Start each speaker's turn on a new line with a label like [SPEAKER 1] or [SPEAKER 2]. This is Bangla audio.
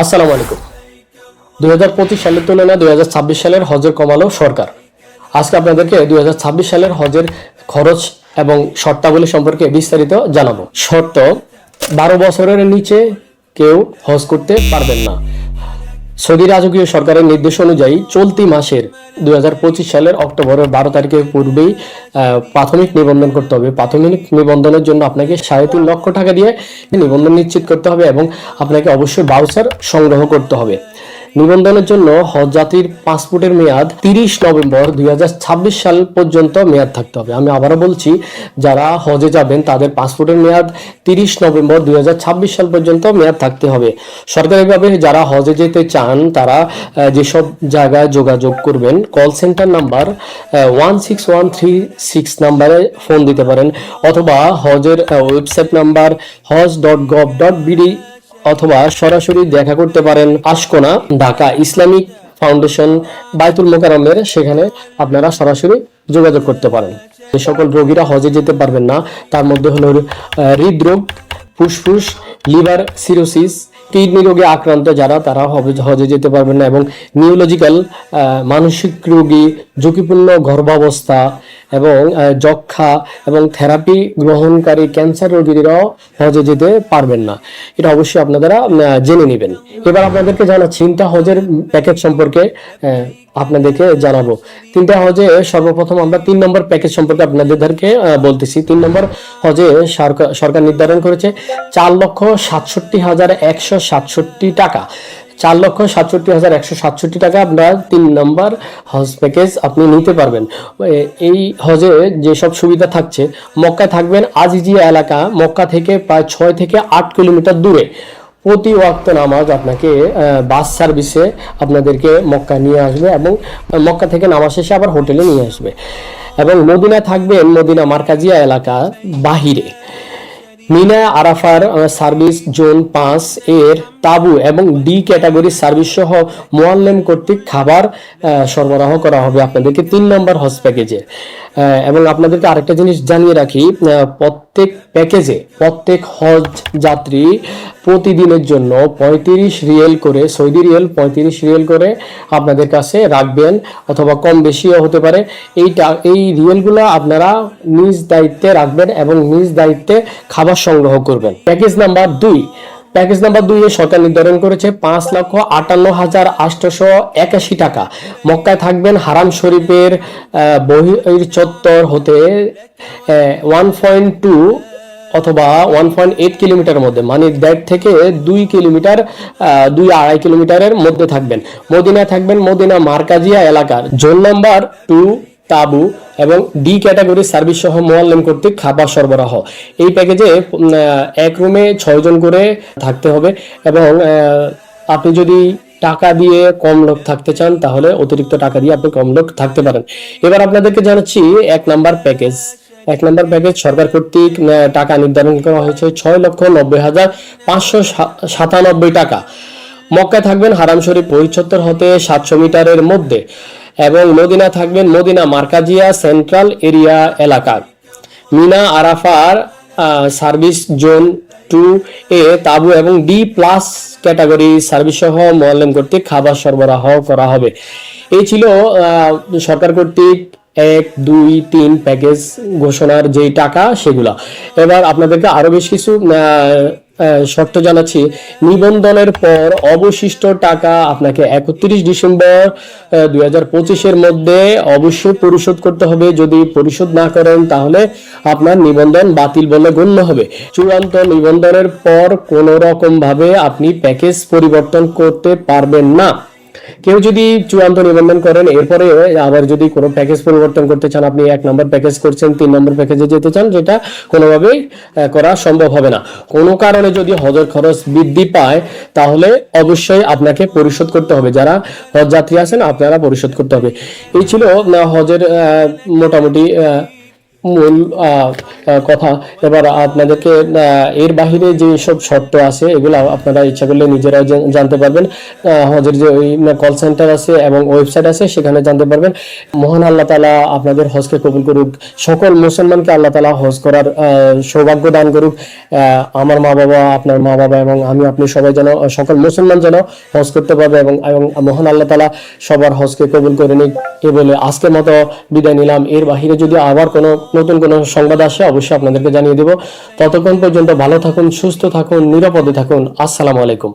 [SPEAKER 1] আসসালামু আলাইকুম। দুই হাজার পঁচিশ সালের তুলনায় দুই হাজার ছাব্বিশ সালের হজের কমালো সরকার। আজকে আপনাদেরকে দুই হাজার ছাব্বিশ সালের হজের খরচ এবং শর্তাবলী সম্পর্কে বিস্তারিত জানাব। শর্ত, বারো বছরের নিচে কেউ হজ করতে পারবেন না। সৌদি রাজকীয় সরকারের নির্দেশ অনুযায়ী চলতি মাসের দুই হাজার পঁচিশ সালের অক্টোবরের বারো তারিখের পূর্বেই প্রাথমিক নিবন্ধন করতে হবে। প্রাথমিক নিবন্ধনের জন্য আপনাকে সাড়ে তিন লক্ষ টাকা দিয়ে নিবন্ধন নিশ্চিত করতে হবে এবং আপনাকে অবশ্যই বাউচার সংগ্রহ করতে হবে। নিবন্ধনের জন্য হজ জাতির পাসপোর্টের মেয়াদ তিরিশ নভেম্বর দুই হাজার ছাব্বিশ সাল পর্যন্ত মেয়াদ থাকতে হবে। আমি আবারও বলছি, যারা হজে যাবেন, তাদের পাসপোর্টের মেয়াদ তিরিশ নভেম্বর দুই হাজার ছাব্বিশ সাল পর্যন্ত মেয়াদ থাকতে হবে। সরকারিভাবে যারা হজে যেতে চান, তারা যেসব জায়গায় যোগাযোগ করবেন, call centre number one six one three six নাম্বারে ফোন দিতে পারেন, অথবা হজের website number hajj dot gov dot BD অথবা সরাসরি দেখা করতে পারেন আশকোনা ঢাকা ইসলামিক ফাউন্ডেশন বাইতুল মোকারমের সেখানে আপনারা সরাসরি যোগাযোগ করতে পারেন। যে সকল রোগীরা হজে যেতে পারবেন না, তার মধ্যে হলো হৃদরোগ, ফুসফুস, লিভার সিরোসিস, কিডনি রোগে আক্রান্ত যারা, তারা হজে যেতে পারবেন না এবং নিউরোলজিক্যাল মানসিক রোগী, ঝুঁকিপূর্ণ গর্ভাবস্থা এবং যক্ষা এবং থেরাপি গ্রহণকারী ক্যান্সার রোগীরাও হজে যেতে পারবেন না। এটা অবশ্যই আপনারা জেনে নেবেন। এবার আপনাদেরকে জানাচ্ছি, তিনটা হজের প্যাকেজ সম্পর্কে আপনাদেরকে জানাব। তিনটা হজে সর্বপ্রথম আমরা তিন নম্বর প্যাকেজ সম্পর্কে আপনাদেরকে বলতেছি। তিন নম্বর হজে সরকার সরকার নির্ধারণ করেছে চার লক্ষ সাতষট্টি হাজার একশো সাতষট্টি টাকা। চার লক্ষ সাতষট্টি হাজার একশো সাতষট্টি টাকা আপনার তিন নম্বর হজ প্যাকেজ আপনি নিতে পারবেন। এই হজে যেসব সুবিধা থাকছে, মক্কায় থাকবেন আজিজিয়া এলাকা, মক্কা থেকে প্রায় ছয় থেকে আট কিলোমিটার দূরে। প্রতি ওয়াক্ত নামাজ আপনাকে বাস সার্ভিসে আপনাদেরকে মক্কা নিয়ে আসবে এবং মক্কা থেকে নামাজ শেষে আবার হোটেলে নিয়ে আসবে। এবং মদিনা থাকবেন মদিনা মার্কাজিয়া এলাকা বাহিরে। মিনা আরাফার সার্ভিস জোন পাঁচ এর তাবু এবং ডি ক্যাটাগরি সার্ভিস সহ মোয়াল্লেম কর্তৃক খাবার সরবরাহ করা হবে আপনাদেরকে তিন নম্বর হজ প্যাকেজে এবং আপনাদেরকে আরেকটা জিনিস জানিয়ে রাখি প্রত্যেক প্যাকেজে প্রত্যেক হজ যাত্রী প্রতিদিনের জন্য পঁয়ত্রিশ রিয়েল করে, সৌদি রিয়েল পঁয়ত্রিশ রিয়েল করে আপনাদের কাছে রাখবেন অথবা কম বেশিও হতে পারে। এইটা, এই রিয়েলগুলো আপনারা নিজ দায়িত্বে রাখবেন এবং নিজ দায়িত্বে খাবার সংগ্রহ করবেন। প্যাকেজ নাম্বার দুই প্যাকেজ নাম্বার দুই এ সরকার নির্ধারণ করেছে পাঁচ লক্ষ আটান্ন হাজার আটশোশো একাশি টাকা। মক্কায় থাকবেন হারাম শরীফের বহির চত্বর হতে ওয়ান পয়েন্ট টু অথবা ওয়ান পয়েন্ট এইট কিলোমিটার মধ্যে মানে দেড় থেকে দুই কিলোমিটার দুই আড়াই কিলোমিটারের মধ্যে থাকবেন। মদিনায় থাকবেন মদিনা মার্কাজিয়া এলাকার। জোন নাম্বার টু তাবু এবং ডি ক্যাটাগরি সার্ভিস সহ মোয়াল্লেম কর্তৃক খাবার সরবরাহ। এই প্যাকেজে এক রুমে ছয়জন করে থাকতে হবে এবং আপনি যদি টাকা দিয়ে কম লোক থাকতে চান, তাহলে অতিরিক্ত টাকা দিয়ে আপনি কম লোক থাকতে পারেন। এবার আপনাদেরকে জানাচ্ছি এক নাম্বার প্যাকেজ এক নম্বর প্যাকেজ সরকার কর্তৃক টাকা নির্ধারণ করা হয়েছে ছয় লক্ষ নব্বই হাজার পাঁচশো সাতানব্বই টাকা। মক্কায় থাকবেন হারাম শরীফ পরিচত্তর হতে সাতশো মিটারের মধ্যে এবং মদিনা থাকবেন মদিনা মার্কাজিয়া সেন্ট্রাল এরিয়া এলাকা। মিনা আরাফার সার্ভিস জোন টু এ তাবু এবং ডি প্লাস ক্যাটাগরি সার্ভিস সহ মোয়াল্লেম কর্তৃক খাবার সরবরাহ করা হবে। এই ছিল সরকার কর্তৃক এক, দুই, তিন প্যাকেজ ঘোষণার যেই টাকা সেগুলা। এবার আপনাদেরকে আরও বেশ কিছু শর্ত জানাচ্ছি, নিবন্ধনের পর অবশিষ্ট টাকা আপনাকে একত্রিশ ডিসেম্বর দুই হাজার পঁচিশের মধ্যে অবশ্যই পরিশোধ করতে হবে। যদি পরিশোধ না করেন, তাহলে আপনার নিবন্ধন বাতিল বলে গণ্য হবে। চূড়ান্ত নিবন্ধনের পর কোনো রকম ভাবে আপনি প্যাকেজ পরিবর্তন করতে পারবেন না। কেউ যদি চূড়ান্ত নিবন্ধন করেন এরপরে আবার যদি কোনো প্যাকেজ পরিবর্তন করতে চান, আপনি এক নম্বর প্যাকেজ করছেন, তিন নম্বর প্যাকেজে যেতে চান, যেটা কোনোভাবেই করা সম্ভব হবে না। কোনো কারণে যদি হজের খরচ বৃদ্ধি পায়, তাহলে অবশ্যই আপনাকে পরিশোধ করতে হবে। যারা হজ যাত্রী আছেন, আপনারা পরিশোধ করতে হবে। এই ছিল হজের মোটামুটি মূল কথা। এবার আপনাদেরকে এর বাহিরে যে সব শর্ত আছে, এগুলো আপনারা ইচ্ছা করলে নিজেরাও জানতে পারবেন। হজের যে ওই কল সেন্টার আছে এবং ওয়েবসাইট আছে, সেখানে জানতে পারবেন। মহান আল্লাহ তালা আপনাদের হজকে কবুল করুক। সকল মুসলমানকে আল্লাহ তালা হজ করার সৌভাগ্য দান করুক। আমার মা বাবা আপনার মা বাবা এবং আমি, আপনি সবাই যেন সকল মুসলমান যেন হজ করতে পারবে এবং এবং মহান আল্লাহ তালা সবার হজকে কবুল করে নিক। এ বলে আজকের মতো বিদায় নিলাম। এর বাহিরে যদি আবার কোনো নতুন কোনো সংবাদ আসে, অবশ্যই আপনাদেরকে জানিয়ে দেব। ততক্ষণ পর্যন্ত ভালো থাকুন, সুস্থ থাকুন, নিরাপদে থাকুন। আসসালামু আলাইকুম।